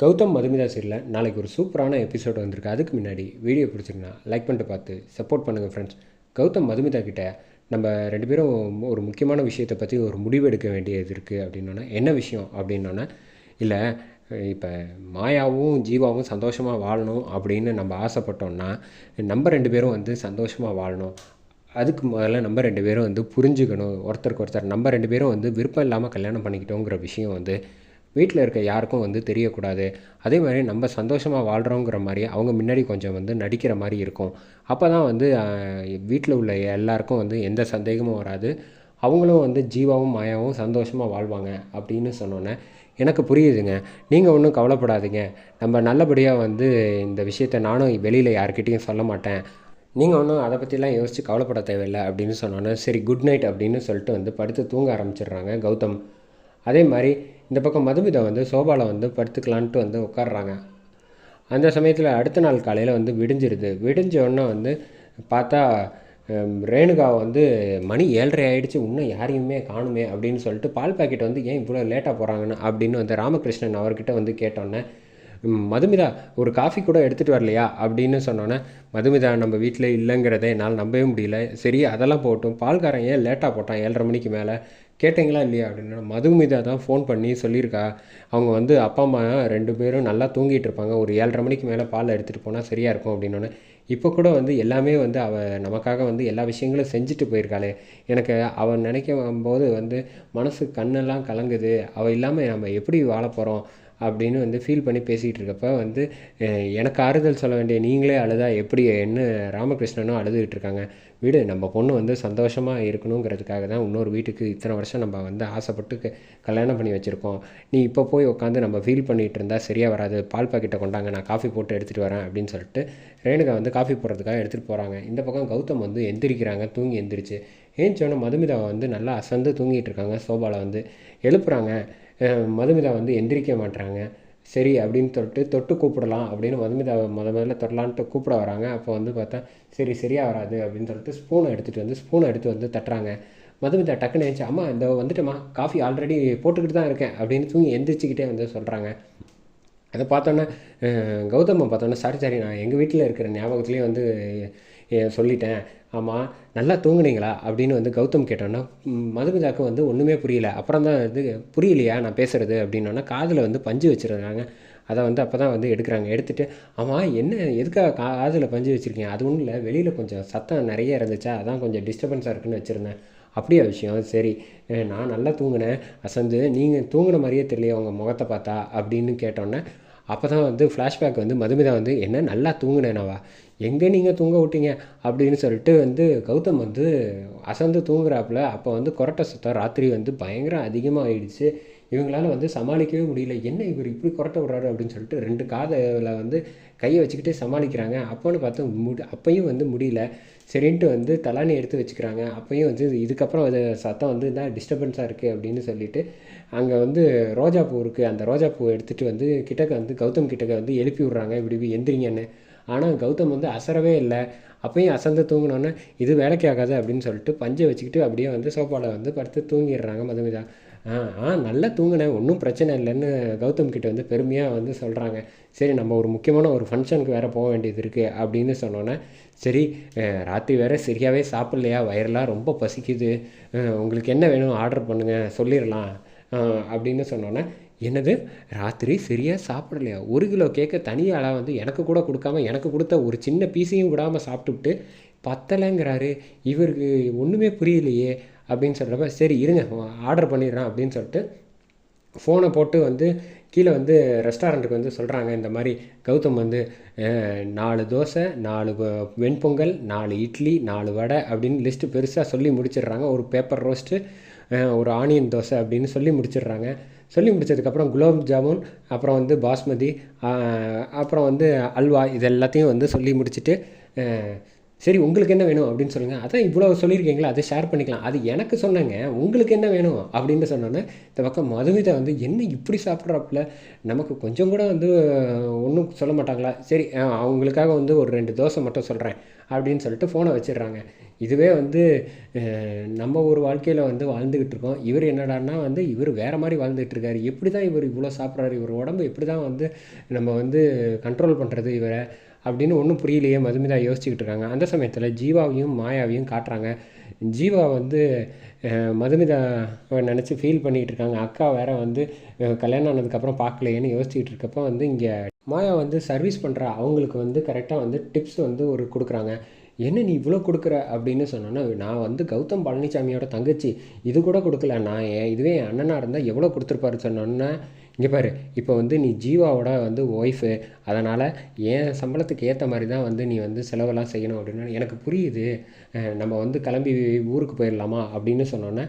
கௌதம் மதுமிதா சீரில் நாளைக்கு ஒரு சூப்பரான எபிசோட் வந்திருக்கு. அதுக்கு முன்னாடி வீடியோ பிடிச்சிருந்தா லைக் பண்ணிட்டு பார்த்து சப்போர்ட் பண்ணுங்கள் ஃப்ரெண்ட்ஸ் கௌதம் மதுமிதா கிட்ட நம்ம ரெண்டு பேரும் ஒரு முக்கியமான விஷயத்தை பற்றி ஒரு முடிவு எடுக்க வேண்டியது இருக்குது அப்படின்னோன்னா என்ன விஷயம் அப்படின்னோன்னா இல்லை இப்போ மாயாவும் ஜீவாவும் சந்தோஷமாக வாழணும் அப்படின்னு நம்ம ஆசைப்பட்டோம்னா நம்ம ரெண்டு பேரும் வந்து சந்தோஷமாக வாழணும். அதுக்கு முதல்ல நம்ம ரெண்டு பேரும் வந்து புரிஞ்சுக்கணும். ஒருத்தருக்கு ஒருத்தர் நம்ம ரெண்டு பேரும் வந்து விருப்பம் இல்லாமல் கல்யாணம் பண்ணிக்கிட்டோங்கிற விஷயம் வந்து வீட்டில் இருக்க யாருக்கும் வந்து தெரியக்கூடாது. அதே மாதிரி நம்ம சந்தோஷமாக வாழ்கிறோங்கிற மாதிரி அவங்க முன்னாடி கொஞ்சம் வந்து நடிக்கிற மாதிரி இருக்கும். அப்போ தான் வந்து வீட்டில் உள்ள எல்லாருக்கும் வந்து எந்த சந்தேகமும் வராது. அவங்களும் வந்து ஜீவாவும் மாயாவும் சந்தோஷமாக வாழ்வாங்க அப்படின்னு சொன்னோன்னே எனக்கு புரியுதுங்க. நீங்கள் ஒன்றும் கவலைப்படாதீங்க. நம்ம நல்லபடியாக வந்து இந்த விஷயத்த நானும் வெளியில் யார்கிட்டேயும் சொல்ல மாட்டேன். நீங்கள் ஒன்றும் அதை பற்றிலாம் யோசித்து கவலைப்பட தேவையில்லை அப்படின்னு சொன்னோன்னே சரி குட் நைட் அப்படின்னு சொல்லிட்டு வந்து படுத்து தூங்க ஆரம்பிச்சிடுறாங்க கௌதம். அதே மாதிரி இந்த பக்கம் மதுமிதா வந்து சோபாவில் வந்து படுத்துக்கலான்ட்டு வந்து உட்காடுறாங்க அந்த சமயத்தில் அடுத்த நாள் காலையில் வந்து விடிஞ்சிருது. விடிஞ்ச உடனே வந்து பார்த்தா ரேணுகா வந்து மணி ஏழரை ஆகிடுச்சு இன்னும் யாரையுமே காணுமே அப்படின்னு சொல்லிட்டு பால் பாக்கெட் வந்து ஏன் இவ்வளோ லேட்டாக போகிறாங்கன்னு அப்படின்னு வந்து ராமகிருஷ்ணன் அவர்கிட்ட வந்து கேட்டோன்னே மதுமிதா ஒரு காஃபி கூட எடுத்துகிட்டு வரலையா? அப்படின்னு சொன்னோன்னே மதுமிதா நம்ம வீட்டில் இல்லைங்கிறத என்னால் நம்பவே முடியல. சரி அதெல்லாம் போட்டும். பால்காரன் ஏன் லேட்டாக போட்டான் ஏழரை மணிக்கு மேலே? கேட்டிங்களா இல்லையா அப்படின்னா. மதுமிதா தான் ஃபோன் பண்ணி சொல்லியிருக்கா. அவங்க வந்து அப்பா அம்மா ரெண்டு பேரும் நல்லா தூங்கிட்டு இருப்பாங்க. ஒரு ஏழரை மணிக்கு மேலே பால் எடுத்துகிட்டு போனால் சரியாக இருக்கும் அப்படின்னோடனே இப்போ கூட வந்து எல்லாமே வந்து அவள் நமக்காக வந்து எல்லா விஷயங்களும் செஞ்சுட்டு போயிருக்காளே. எனக்கு அவன் நினைக்கும் போது வந்து மனசு கண்ணெல்லாம் கலங்குது. அவள் இல்லாமல் நம்ம எப்படி வாழ போகிறோம் அப்படின்னு வந்து ஃபீல் பண்ணி பேசிகிட்டு இருக்கப்ப வந்து எனக்கு ஆறுதல் சொல்ல வேண்டிய நீங்களே அழுதா எப்படி என்ன ராமகிருஷ்ணனும் அழுதுகிட்டு இருக்காங்க வீடு நம்ம பொண்ணு வந்து சந்தோஷமாக இருக்கணுங்கிறதுக்காக தான் இன்னொரு வீட்டுக்கு இத்தனை வருஷம் நம்ம வந்து ஆசைப்பட்டு கல்யாணம் பண்ணி வச்சுருக்கோம். நீ இப்போ போய் உட்காந்து நம்ம ஃபீல் பண்ணிகிட்டு இருந்தால் சரியாக வராது. பால் பாக்கெட்டை கொண்டாங்க நான் காஃபி போட்டு எடுத்துகிட்டு வரேன் அப்படின்னு சொல்லிட்டு ரேணுகா வந்து காஃபி போடுறதுக்காக எடுத்துகிட்டு போகிறாங்க இந்த பக்கம் கௌதம் வந்து எந்திரிக்கிறாங்க தூங்கி எந்திரிச்சு. ஏஞ்சோன்னே மதுமிதா வந்து நல்லா அசந்து தூங்கிட்டு இருக்காங்க சோபாவில் வந்து. எழுப்புறாங்க. மதுமிதா வந்து எந்திரிக்க மாட்டுறாங்க சரி அப்படின்னு தொட்டு தொட்டு கூப்பிடலாம் அப்படின்னு மதுமிதா முத முதல்ல தொடலான்ட்டு கூப்பிட வராங்க. அப்போ வந்து பார்த்தா சரி சரியாக வராது அப்படின்னு சொல்லிட்டு ஸ்பூனை எடுத்துகிட்டு வந்து ஸ்பூனை எடுத்து வந்து தட்டுறாங்க. மதுமிதா டக்குன்னு நினச்சி அம்மா இந்த வந்துட்டேம்மா காஃபி ஆல்ரெடி போட்டுக்கிட்டு தான் இருக்கேன் அப்படின்னு தூங்கி எந்திரிச்சிக்கிட்டே வந்து சொல்கிறாங்க அதை பார்த்தோன்னே கௌதமை பார்த்தோன்னே சாரி சாரி நான் எங்கள் வீட்டில் இருக்கிற ஞாபகத்துலேயே வந்து சொல்லிட்டேன். ஆமாம் நல்லா தூங்குனீங்களா? அப்படின்னு வந்து கௌதம் கேட்டோன்னா மதுமிதாக்கு வந்து ஒன்றுமே புரியல. அப்புறம் தான் வந்து புரியலையா? நான் பேசுகிறது அப்படின்னோன்னா காதில் வந்து பஞ்சு வச்சுருக்காங்க அதை வந்து அப்போ தான் வந்து எடுக்கிறாங்க. எடுத்துகிட்டு ஆமாம் என்ன எதுக்காக காதில் பஞ்சு வச்சுருக்கீங்க? அது ஒன்றும் இல்லை. வெளியில் கொஞ்சம் சத்தம் நிறைய இருந்துச்சா? அதான் கொஞ்சம் டிஸ்டர்பன்ஸாக இருக்குன்னு வச்சுருந்தேன். அப்படியா விஷயம். சரி. நான் நல்லா தூங்கினேன். அசந்து நீங்கள் தூங்கின மாதிரியே தெரியலையே? உங்கள் முகத்தை பார்த்தா? அப்படின்னு கேட்டோன்னே அப்போ தான் வந்து ஃப்ளாஷ்பேக் வந்து மதுமிதா வந்து என்ன நல்லா தூங்கினேனவா? எங்கே நீங்கள் தூங்க விட்டீங்க? அப்படின்னு சொல்லிட்டு வந்து கௌதம் வந்து அசந்து தூங்குறாப்புல. அப்போ வந்து கொரட்டை சுத்தம் ராத்திரி வந்து பயங்கரம் அதிகமாக ஆயிடுச்சு இவங்களால வந்து சமாளிக்கவே முடியல. என்ன இவர் இப்படி கொரட்டை விட்றாரு அப்படின்னு சொல்லிட்டு ரெண்டு காதில் வந்து கையை வச்சுக்கிட்டே சமாளிக்கிறாங்க. அப்போன்னு பார்த்தா முடி அப்பையும் வந்து முடியல. சரின்ட்டு வந்து தலானி எடுத்து வச்சுக்கிறாங்க. அப்பையும் வந்து இதுக்கப்புறம் அது சத்தம் வந்து இதான் டிஸ்டர்பன்ஸாக இருக்குது அப்படின்னு சொல்லிட்டு அங்கே வந்து ரோஜா பூ இருக்குது அந்த ரோஜா பூ எடுத்துகிட்டு வந்து கிட்டக்க வந்து கௌதம் கிட்டக்க வந்து எழுப்பி விட்றாங்க. இப்படி எந்திரிங்கன்னு. ஆனால் கௌதம் வந்து அசரவே இல்லை. அப்பையும் அசந்து தூங்கினோன்னே இது வேலைக்கு ஆகாது அப்படின்னு சொல்லிட்டு பஞ்சை வச்சுக்கிட்டு அப்படியே வந்து சோஃபாவில் வந்து படுத்து தூங்கிடுறாங்க மதுமிதா. ஆ ஆ நல்லா தூங்கினேன். ஒன்றும் பிரச்சனை இல்லைன்னு கௌதம் கிட்ட வந்து பெருமையாக வந்து சொல்கிறாங்க சரி நம்ம ஒரு முக்கியமான ஒரு ஃபங்க்ஷனுக்கு வேறு போக வேண்டியது இருக்குது அப்படின்னு சொன்னோன்னே சரி ராத்திரி வேறு சரியாகவே சாப்பிட்லையா? வயரெலாம் ரொம்ப பசிக்குது. உங்களுக்கு என்ன வேணும்? ஆர்டர் பண்ணுங்கள் சொல்லிடலாம். அப்படின்னு சொன்னோன்னே என்னது? ராத்திரி சரியாக சாப்பிடலையா? ஒரு கிலோ கேக்கை தனியாளாக வந்து எனக்கு கூட கொடுக்காம எனக்கு கொடுத்த ஒரு சின்ன பீஸையும் விடாமல் சாப்பிட்டுவிட்டு பத்தலைங்கிறாரு. இவருக்கு ஒன்றுமே புரியலையே அப்படின்னு சொல்கிறப்ப சரி இருங்க ஆர்டர் பண்ணிடுறேன் அப்படின்னு சொல்லிட்டு ஃபோனை போட்டு வந்து கீழே வந்து ரெஸ்டாரண்ட்டுக்கு வந்து சொல்கிறாங்க இந்த மாதிரி கௌதம் வந்து நாலு தோசை நாலு வெண்பொங்கல் நாலு இட்லி நாலு வடை அப்படின்னு லிஸ்ட்டு பெருசாக சொல்லி முடிச்சிடுறாங்க. ஒரு பேப்பர் ரோஸ்ட்டு ஒரு ஆனியன் தோசை அப்படின்னு சொல்லி முடிச்சிடுறாங்க. சொல்லி முடிச்சதுக்கப்புறம் குலாப் ஜாமுன் அப்புறம் வந்து பாஸ்மதி அப்புறம் வந்து அல்வா இது எல்லாத்தையும் வந்து சொல்லி முடிச்சுட்டு சரி உங்களுக்கு என்ன வேணும் அப்படின்னு சொல்லுங்கள் அதான் இவ்வளோ சொல்லியிருக்கீங்களா? அதை ஷேர் பண்ணிக்கலாம். அது எனக்கு சொன்னேங்க. உங்களுக்கு என்ன வேணும் அப்படின்னு சொன்னோன்னே இந்த பக்கம் மதுமிதா வந்து என்ன இப்படி சாப்பிட்றாப்புல? நமக்கு கொஞ்சம் கூட வந்து ஒன்றும் சொல்ல மாட்டாங்களா? சரி அவங்களுக்காக வந்து ஒரு ரெண்டு தோசை மட்டும் சொல்கிறேன் அப்படின்னு சொல்லிட்டு ஃபோனை வச்சிடுறாங்க. இதுவே வந்து நம்ம ஒரு வாழ்க்கையில் வந்து வாழ்ந்துக்கிட்டு இருக்கோம். இவர் என்னடான்னா வந்து இவர் வேறு மாதிரி வாழ்ந்துட்டு இருக்காரு. எப்படி தான் இவர் இவ்வளோ சாப்பிட்றாரு? இவர் உடம்பு எப்படி தான் வந்து நம்ம வந்து கண்ட்ரோல் பண்ணுறது இவரை? அப்படின்னு ஒன்றும் புரியலையே மதுமிதா யோசிச்சுக்கிட்டு இருக்காங்க. அந்த சமயத்தில் ஜீவாவையும் மாயாவையும் காட்டுறாங்க. ஜீவா வந்து மதுமிதா நினச்சி ஃபீல் பண்ணிகிட்டு இருக்காங்க. அக்கா வேற வந்து கல்யாணம் ஆனதுக்கப்புறம் பார்க்கலையேன்னு யோசிச்சுக்கிட்டு இருக்கப்போ வந்து இங்கே மாயா வந்து சர்வீஸ் பண்ணுற அவங்களுக்கு வந்து கரெக்டாக வந்து டிப்ஸ் வந்து ஒரு கொடுக்குறாங்க. என்ன நீ இவ்வளோ கொடுக்குற? அப்படின்னு சொன்னோன்னா நான் வந்து கௌதம் பழனிசாமியோட தங்கச்சி. இது கூட கொடுக்கல. நான் என் இதுவே என் அண்ணனாக இருந்தால் எவ்வளோ கொடுத்துருப்பாரு சொன்னோன்னே இங்கே பாரு இப்போ வந்து நீ ஜீவாவோட வந்து ஒய்ஃபு அதனால் என் சம்பளத்துக்கு ஏற்ற மாதிரி தான் வந்து நீ வந்து செலவெல்லாம் செய்யணும் அப்படின்னு எனக்கு புரியுது. நம்ம வந்து கிளம்பி ஊருக்கு போயிடலாமா அப்படின்னு சொன்னோன்னே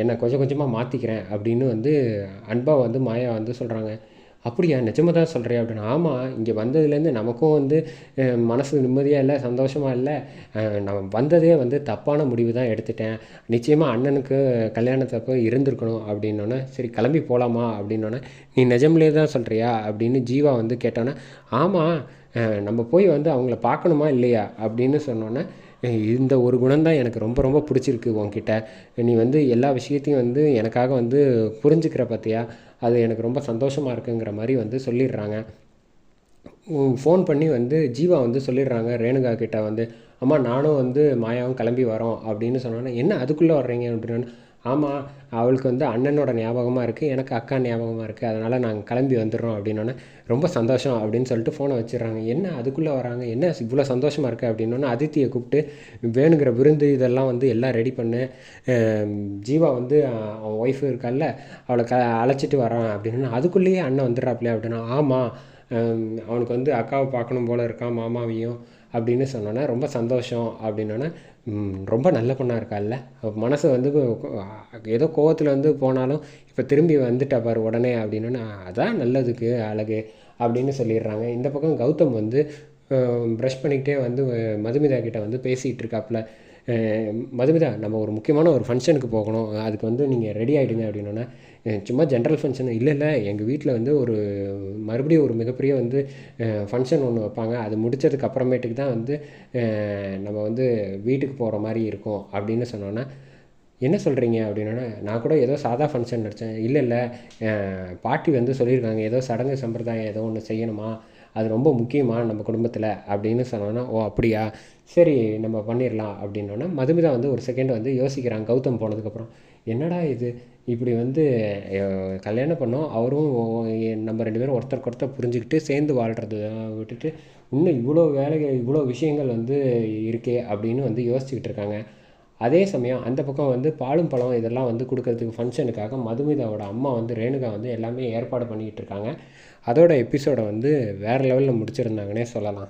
என்னை கொஞ்சம் கொஞ்சமாக மாற்றிக்கிறேன் அப்படின்னு வந்து அன்பாக வந்து மாயா வந்து சொல்கிறாங்க அப்படியா? நிஜமாக தான் சொல்கிறியா அப்படின்னு. ஆமாம் இங்கே வந்ததுலேருந்து நமக்கும் வந்து மனசு நிம்மதியாக இல்லை சந்தோஷமாக இல்லை. நம்ம நான் வந்ததே வந்து தப்பான முடிவு தான் எடுத்துட்டேன். நிச்சயமாக அண்ணனுக்கு கல்யாணத்தப்போ இருந்திருக்கணும் அப்படின்னோடனே சரி கிளம்பி போகலாமா அப்படின்னோடனே நீ நிஜமிலே தான் சொல்கிறியா அப்படின்னு ஜீவா வந்து கேட்டோன்னே ஆமாம் நம்ம போய் வந்து அவங்கள பார்க்கணுமா இல்லையா அப்படின்னு சொன்னோன்னே இந்த ஒரு குணம் தான் எனக்கு ரொம்ப ரொம்ப பிடிச்சிருக்கு உன்கிட்ட. நீ வந்து எல்லா விஷயத்தையும் வந்து எனக்காக வந்து புரிஞ்சுக்கிற பார்த்தியா அது எனக்கு ரொம்ப சந்தோஷமாக இருக்குங்கிற மாதிரி வந்து சொல்லிடுறாங்க. ஃபோன் பண்ணி வந்து ஜீவா வந்து சொல்லிடுறாங்க ரேணுகா கிட்ட வந்து அம்மா நானும் வந்து மாயாவும் கிளம்பி வரோம் அப்படின்னு சொன்னோன்னே என்ன அதுக்குள்ளே வர்றீங்க? அப்படின்னு. ஆமாம் அவளுக்கு வந்து அண்ணனோட ஞாபகமாக இருக்குது எனக்கு அக்கா ஞாபகமாக இருக்குது அதனால் நாங்கள் கிளம்பி வந்துடுறோம் அப்படின்னோடனே ரொம்ப சந்தோஷம் அப்படின்னு சொல்லிட்டு ஃபோனை வச்சிடுறாங்க. என்ன அதுக்குள்ளே வராங்க? என்ன இவ்வளோ சந்தோஷமாக இருக்குது அப்படின்னோடனே அதித்தியை கூப்பிட்டு வேணுங்கிற விருந்து இதெல்லாம் வந்து எல்லாம் ரெடி பண்ணு. ஜீவா வந்து அவன் ஒய்ஃபு இருக்கால அவளை க அழைச்சிட்டு வரான். அப்படின்னு அதுக்குள்ளேயே அண்ணன் வந்துடுறாப்லையா? அப்படின்னா ஆமாம் அவனுக்கு வந்து அக்காவை பார்க்கணும் போல இருக்கான் மாமாவையும். அப்படின்னு சொன்னோன்னே ரொம்ப சந்தோஷம் அப்படின்னோன்னே ரொம்ப நல்ல பொண்ணாக இருக்கால்ல மனசு வந்து ஏதோ கோவத்தில் வந்து போனாலும் இப்போ திரும்பி வந்துட்டா பாரு உடனே அப்படின்னோன்னே அதான் நல்லதுக்கு அழகு அப்படின்னு சொல்லிடுறாங்க. இந்த பக்கம் கௌதம் வந்து ப்ரஷ் பண்ணிக்கிட்டே வந்து மதுமிதா கிட்ட வந்து பேசிகிட்டு இருக்காப்புல. மதுமிதா நம்ம ஒரு முக்கியமான ஒரு ஃபங்க்ஷனுக்கு போகணும். அதுக்கு வந்து நீங்கள் ரெடி ஆகிடுங்க அப்படின்னோன்னே சும்மா ஜென்ரல் ஃபங்க்ஷன் இல்லை இல்லை. எங்கள் வீட்டில் வந்து ஒரு மறுபடியும் ஒரு மிகப்பெரிய வந்து ஃபங்க்ஷன் ஒன்று வைப்பாங்க. அது முடித்ததுக்கு அப்புறமேட்டுக்கு தான் வந்து நம்ம வந்து வீட்டுக்கு போகிற மாதிரி இருக்கும் அப்படின்னு சொன்னோன்னே என்ன சொல்கிறீங்க அப்படின்னா நான் கூட ஏதோ சாதா ஃபங்க்ஷன் நினச்சேன் இல்லை இல்லை. பாட்டி வந்து சொல்லியிருக்காங்க ஏதோ சடங்கு சம்பிரதாயம் ஏதோ ஒன்று செய்யணுமா? அது ரொம்ப முக்கியமா நம்ம குடும்பத்தில் அப்படின்னு சொன்னோன்னா ஓ அப்படியா? சரி நம்ம பண்ணிடலாம் அப்படின்னோன்னா மதுமிதா வந்து ஒரு செகண்ட் வந்து யோசிக்கிறாங்க கௌதம் போனதுக்கப்புறம் என்னடா இது? இப்படி வந்து கல்யாணம் பண்ணோம். அவரும் நம்ம ரெண்டு பேரும் ஒருத்தருக்கு ஒருத்தர் புரிஞ்சுக்கிட்டு சேர்ந்து வாழ்கிறது விட்டுட்டு இன்னும் இவ்வளோ வேலைகள் இவ்வளோ விஷயங்கள் வந்து இருக்கே அப்படின்னு வந்து யோசிச்சுக்கிட்டு இருக்காங்க. அதே சமயம் அந்த பக்கம் வந்து பாலும் பழம் இதெல்லாம் வந்து கொடுக்கறதுக்கு ஃபங்க்ஷனுக்காக மதுமிதாவோட அம்மா வந்து ரேணுகா வந்து எல்லாமே ஏற்பாடு பண்ணிக்கிட்டு இருக்காங்க. அதோட எபிசோடை வந்து வேறு லெவலில் முடிச்சிருந்தாங்கன்னே சொல்லலாம்.